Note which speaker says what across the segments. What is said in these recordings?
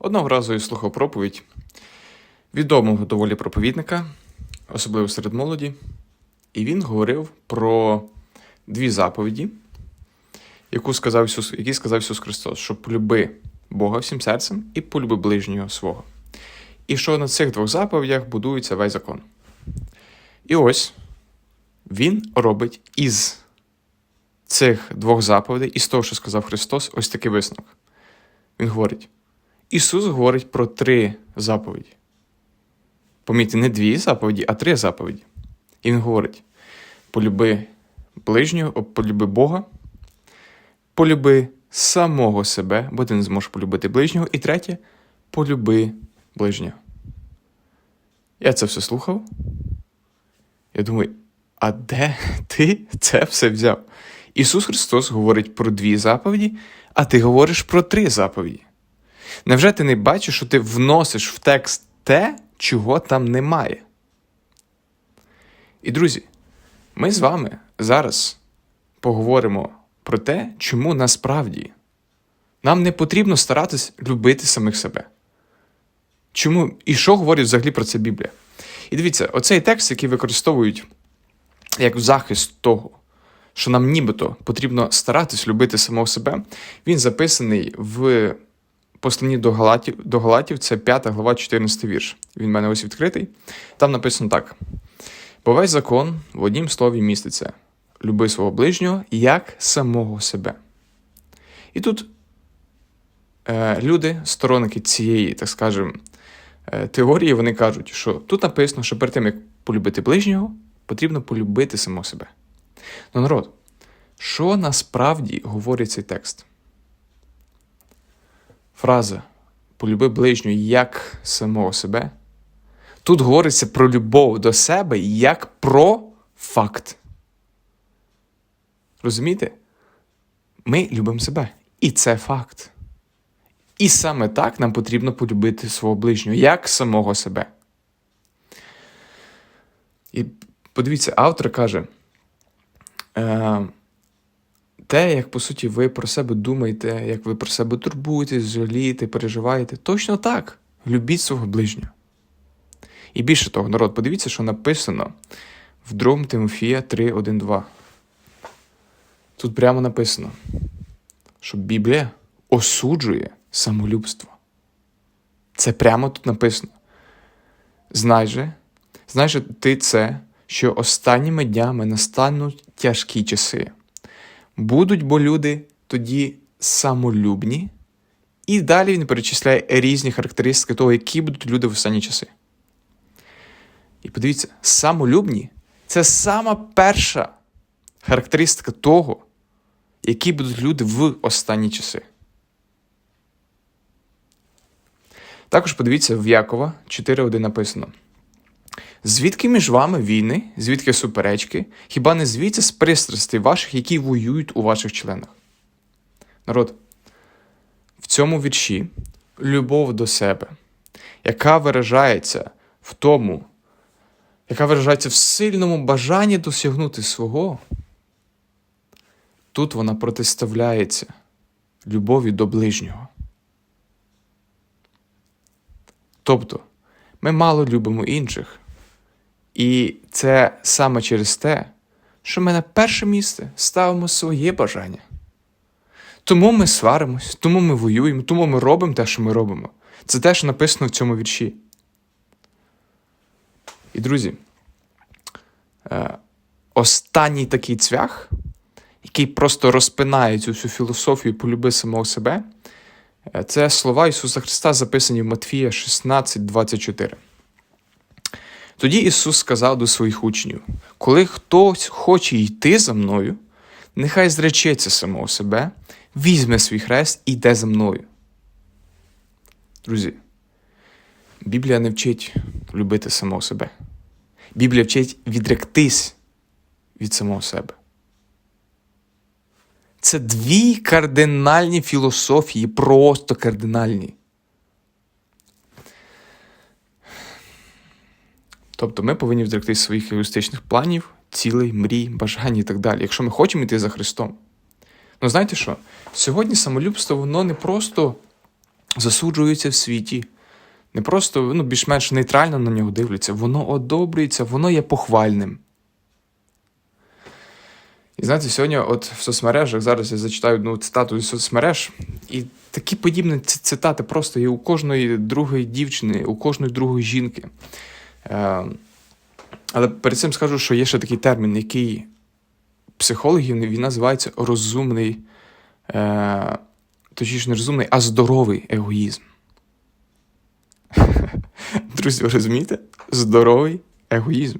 Speaker 1: Одного разу я слухав проповідь відомого доволі проповідника, особливо серед молоді, і він говорив про дві заповіді, яку сказав Ісус, які сказав Ісус Христос, що полюби Бога всім серцем і полюби ближнього свого. І що на цих двох заповідях будується весь закон. І ось він робить із цих двох заповідей, із того, що сказав Христос, ось такий висновок. Він говорить: Ісус говорить про три заповіді. Помітьте, не дві заповіді, а три заповіді. І Він говорить: полюби ближнього, полюби Бога, полюби самого себе, бо ти не зможеш полюбити ближнього. І третє полюби ближнього. Я це все слухав. Я думаю, а де ти це все взяв? Ісус Христос говорить про дві заповіді, а ти говориш про три заповіді. Невже ти не бачиш, що ти вносиш в текст те, чого там немає? І друзі, ми з вами зараз поговоримо про те, чому насправді нам не потрібно старатись любити самих себе. Чому і що говорить взагалі про це Біблія? І дивіться, оцей текст, який використовують як захист того, що нам нібито потрібно старатись любити самого себе, він записаний в посланні до Галатів, до Галатів, це 5 глава, 14 вірш. Він в мене ось відкритий. Там написано так: бо весь закон в однім слові міститься: люби свого ближнього як самого себе. І тут е, люди, сторонники цієї, так скажемо, е, теорії, вони кажуть, що тут написано, що перед тим, як полюбити ближнього, потрібно полюбити самого себе. Ну, народ, що насправді говорить цей текст? Фраза полюби ближнього як самого себе. Тут говориться про любов до себе як про факт. Розумієте? Ми любимо себе. І це факт. І саме так нам потрібно полюбити свого ближнього, як самого себе. І подивіться, автор каже: е, те, як по суті ви про себе думаєте, як ви про себе турбуєтесь, жалієте, переживаєте, точно так. Любіть свого ближнього. І більше того, народ, подивіться, що написано в 2 Тимофія 3, 1, 2. Тут прямо написано, що Біблія осуджує самолюбство. Це прямо тут написано. Знай же, знай же ти це, що останніми днями настануть тяжкі часи. Будуть бо люди тоді самолюбні, і далі він перечисляє різні характеристики того, які будуть люди в останні часи. І подивіться, самолюбні це сама перша характеристика того, які будуть люди в останні часи. Також подивіться в Якова 4.1 написано. Звідки між вами війни, звідки суперечки, хіба не звідси з пристрастей ваших, які воюють у ваших членах? Народ, в цьому вірші любов до себе, яка виражається в тому, яка виражається в сильному бажанні досягнути свого, тут вона протиставляється любові до ближнього. Тобто, ми мало любимо інших. І це саме через те, що ми на перше місце ставимо своє бажання. Тому ми сваримось, тому ми воюємо, тому ми робимо те, що ми робимо. Це те, що написано в цьому вірші. І, друзі, е, останній такий цвях, який просто розпинає цю всю філософію полюби самого себе, е, це слова Ісуса Христа, записані в Матфія 16, 24. Тоді Ісус сказав до своїх учнів: коли хтось хоче йти за мною, нехай зречеться самого себе, візьме свій хрест і йде за мною. Друзі, Біблія не вчить любити самого себе. Біблія вчить відректись від самого себе. Це дві кардинальні філософії, просто кардинальні. Тобто ми повинні відректись своїх егоїстичних планів, цілей, мрій, бажань і так далі, якщо ми хочемо йти за Христом. Ну знаєте що? Сьогодні самолюбство, воно не просто засуджується в світі. Не просто ну, більш-менш нейтрально на нього дивляться, воно одобрюється, воно є похвальним. І знаєте, сьогодні, от в соцмережах, зараз я зачитаю одну цитату з соцмереж, і такі подібні цитати просто є у кожної другої дівчини, у кожної другої жінки. Е, але перед цим скажу, що є ще такий термін, який психологів він називається розумний, е, точніше, не розумний, а здоровий егоїзм. Друзі, ви розумієте? Здоровий егоїзм.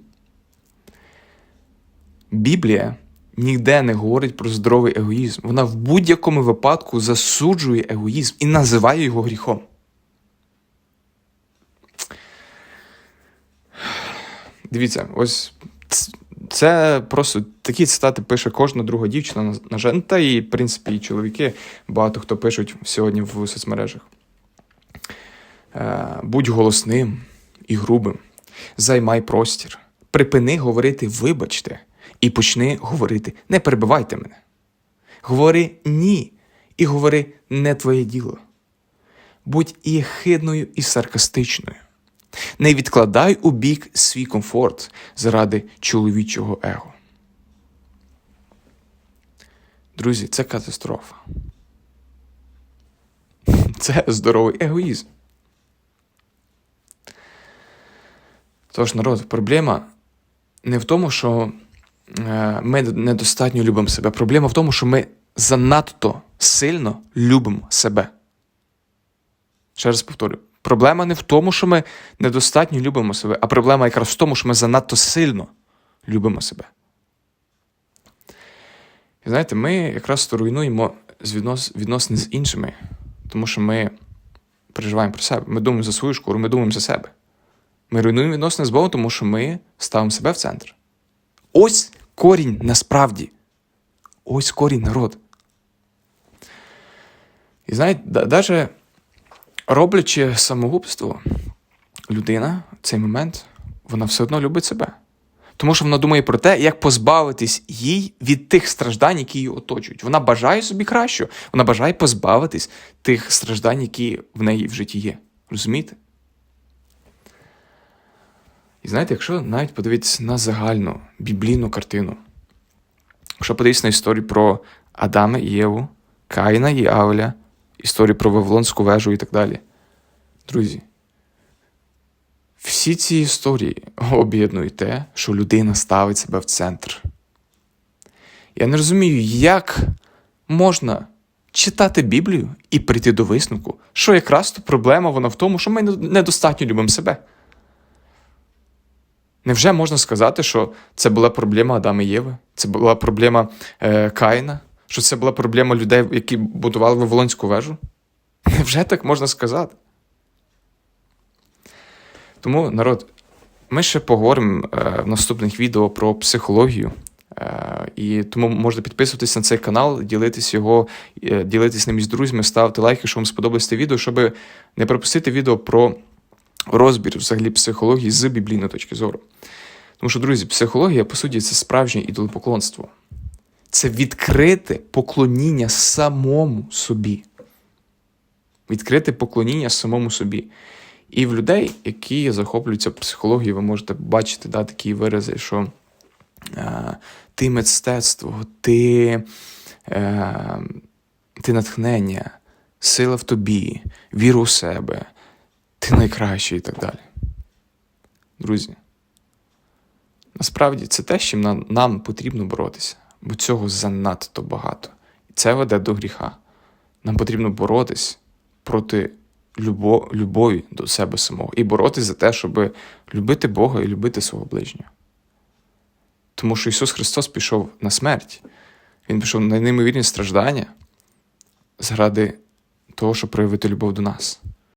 Speaker 1: Біблія ніде не говорить про здоровий егоїзм. Вона в будь-якому випадку засуджує егоїзм і називає його гріхом. Дивіться, ось це просто такі цитати пише кожна друга дівчина, на- жаль, Ну, і, в принципі, і чоловіки, багато хто пишуть сьогодні в соцмережах. Е, Будь голосним і грубим, займай простір, припини говорити вибачте, і почни говорити не перебивайте мене. Говори ні, і говори не твоє діло. Будь і єхидною і саркастичною. Не відкладай у бік свій комфорт заради чоловічого его. Друзі, це катастрофа. Це здоровий егоїзм. Тож, народ, проблема не в тому, що е, ми недостатньо любимо себе. Проблема в тому, що ми занадто сильно любимо себе. Ще раз повторю. Проблема не в тому, що ми недостатньо любимо себе, а проблема якраз в тому, що ми занадто сильно любимо себе. І знаєте, ми якраз то руйнуємо віднос, відносини з іншими, тому що ми переживаємо про себе. Ми думаємо за свою шкуру, ми думаємо за себе. Ми руйнуємо відносини з Богом, тому що ми ставимо себе в центр. Ось корінь насправді. Ось корінь народ. І знаєте, навіть роблячи самогубство, людина в цей момент вона все одно любить себе. Тому що вона думає про те, як позбавитись їй від тих страждань, які її оточують. Вона бажає собі кращого, вона бажає позбавитись тих страждань, які в неї в житті є. Розумієте? І знаєте, якщо навіть подивитися на загальну біблійну картину, якщо подивитися на історію про Адама і Єву, Каїна і Авеля, історію про Вавилонську вежу і так далі. Друзі, всі ці історії об'єднують те, що людина ставить себе в центр. Я не розумію, як можна читати Біблію і прийти до висновку, що якраз то проблема вона в тому, що ми недостатньо любимо себе. Невже можна сказати, що це була проблема Адама і Єви? Це була проблема е, Каїна? Що це була проблема людей, які будували Вавилонську вежу? Невже так можна сказати? Тому, народ, ми ще поговоримо е, в наступних відео про психологію. Е, і тому можете підписуватись на цей канал, ділитись його, е, ділитись ним із друзями, ставити лайки, якщо вам сподобалось це відео, щоб не пропустити відео про розбір взагалі психології з біблійної точки зору. Тому що, друзі, психологія, по суті, це справжнє ідолопоклонство. Це відкрите поклоніння самому собі. Відкрите поклоніння самому собі. І в людей, які захоплюються психологією, ви можете бачити да, такі вирази, що е, ти мистецтво, ти, е, ти натхнення, сила в тобі, віра у себе, ти найкращий і так далі. Друзі, насправді це те, з чим нам, нам потрібно боротися, бо цього занадто багато. І це веде до гріха. Нам потрібно боротись проти любо, любові до себе самого і боротись за те, щоб любити Бога і любити свого ближнього. Тому що Ісус Христос пішов на смерть, Він пішов на неймовірні страждання заради того, щоб проявити любов до нас.